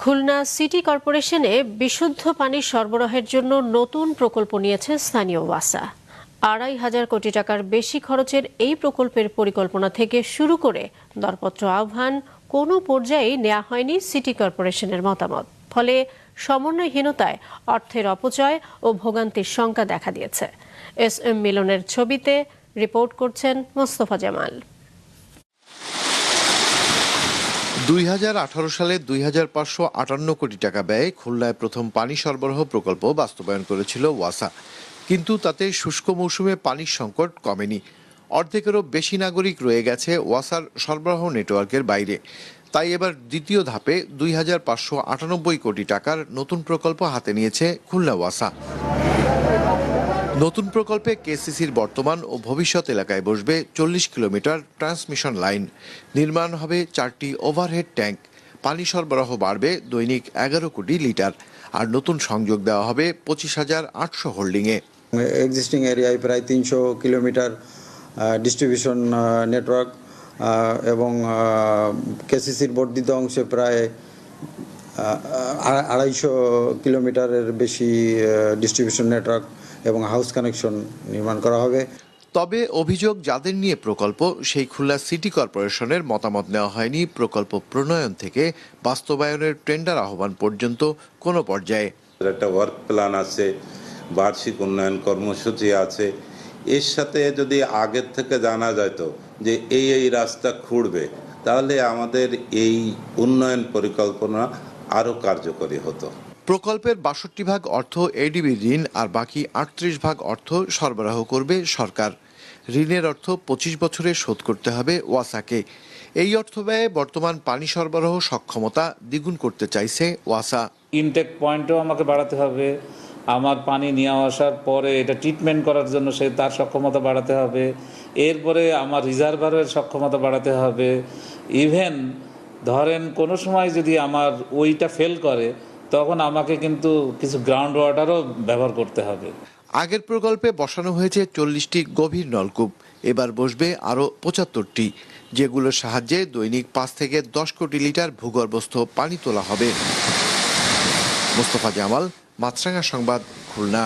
Khulna city কর্পোরেশনে বিশুদ্ধ পানি সরবরাহের জন্য নতুন প্রকল্প নিয়েছে স্থানীয় ওয়াসা। আড়াই হাজার কোটি টাকার বেশি খরচের এই প্রকল্পের পরিকল্পনা থেকে শুরু করে দরপত্র আহ্বান কোনো পর্যায়েই নেওয়া হয়নি সিটি কর্পোরেশনের মতামত। ফলে সমন্বয়হীনতায় অর্থের অপচয় ও ভোগান্তির শঙ্কা দেখা দিয়েছে। এস এম মিলনের ছবিতে রিপোর্ট করছেন মোস্তফা জামাল। দুই হাজার আঠারো সালে দুই হাজার পাঁচশো আটান্ন কোটি টাকা ব্যয়ে খুলনায় প্রথম পানি সরবরাহ প্রকল্প বাস্তবায়ন করেছিল ওয়াসা। কিন্তু তাতে শুষ্ক মৌসুমে পানির সংকট কমেনি। অর্ধেকেরও বেশি নাগরিক রয়ে গেছে ওয়াসার সরবরাহ নেটওয়ার্কের বাইরে। তাই এবার দ্বিতীয় ধাপে দুই হাজার পাঁচশো আটানব্বই কোটি টাকার নতুন প্রকল্প হাতে নিয়েছে খুলনা ওয়াসা। নতুন প্রকল্পে কেসিসির বর্তমান ও ভবিষ্যৎ এলাকায় বসবে চল্লিশ কিলোমিটার ট্রান্সমিশন লাইন। নির্মাণ হবে চারটি ওভারহেড ট্যাঙ্ক। পানি সরবরাহ বাড়বে দৈনিক এগারো কোটি লিটার। আর নতুন সংযোগ দেওয়া হবে পঁচিশ হাজার আটশো হোল্ডিংয়ে। এক্সিস্টিং এরিয়ায় প্রায় তিনশো কিলোমিটার ডিস্ট্রিবিউশন নেটওয়ার্ক এবং কেসিসির বর্ধিত অংশে প্রায় আড়াইশো কিলোমিটারের বেশি ডিস্ট্রিবিউশন নেটওয়ার্ক এবং হাউস কানেকশন নির্মাণ করা হবে। তবে অভিযোগ যাদের নিয়ে প্রকল্প সেই খুলনা সিটি কর্পোরেশনের মতামত নেওয়া হয়নি। প্রকল্প প্রণয়ন থেকে বাস্তবায়নের টেন্ডার আহ্বান পর্যন্ত কোনো পর্যায়ে। একটা ওয়ার্ক প্ল্যান আছে বার্ষিক উন্নয়ন কর্মসূচি আছে। এর সাথে যদি আগের থেকে জানা যেত যে এই এই রাস্তা খুঁড়বে তাহলে আমাদের এই উন্নয়ন পরিকল্পনা আরও কার্যকরী হতো। প্রকল্পের বাষট্টি ভাগ অর্থ এডিবি ঋণ আর বাকি আটত্রিশ ভাগ অর্থ সরবরাহ করবে সরকার। ঋণের অর্থ পঁচিশ বছরে শোধ করতে হবে ওয়াসাকে। এই অর্থ ব্যয়ে বর্তমান পানি সরবরাহ সক্ষমতা দ্বিগুণ করতে চাইছে ওয়াসা। ইনটেক পয়েন্টও আমাকে বাড়াতে হবে। আমার পানি নিয়ে আসার পরে এটা ট্রিটমেন্ট করার জন্য সে তার সক্ষমতা বাড়াতে হবে। এরপরে আমার রিজার্ভারের সক্ষমতা বাড়াতে হবে। ইভেন ধরেন কোনো সময় যদি আমার ওইটা ফেল করে, তখন আমাকে কিন্তু কিছু গ্রাউন্ড ওয়াটারও ব্যবহার করতে হবে। আগের প্রকল্পে বসানো হয়েছে চল্লিশটি গভীর নলকূপ। এবার বসবে আরও পঁচাত্তরটি, যেগুলোর সাহায্যে দৈনিক পাঁচ থেকে দশ কোটি লিটার ভূগর্ভস্থ পানি তোলা হবে। মোস্তফা জামাল মাছরাঙ্গা সংবাদ, খুলনা।